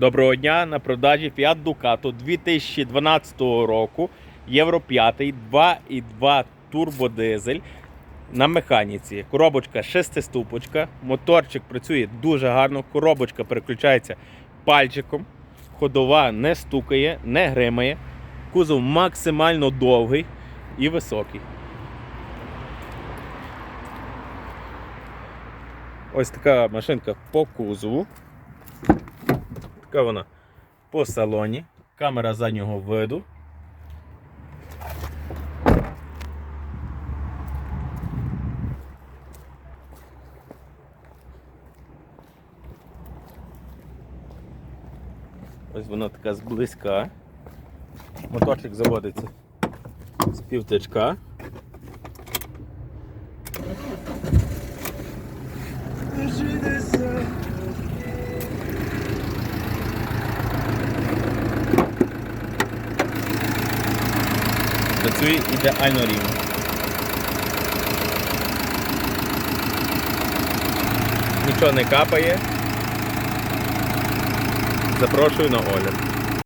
Доброго дня на продажі Fiat Ducato 2012 року Євро 5 2,2 турбодизель на механіці. Коробочка шестиступочка, моторчик працює дуже гарно, коробочка переключається пальчиком, ходова не стукає, не гримає, кузов максимально довгий і високий. Ось така машинка по кузову. Така вона по салоні. Камера заднього виду. Ось вона така зблизька. Моторчик заводиться з півтичка. Працює ідеально рівно. Нічого не капає. Запрошую на огляд.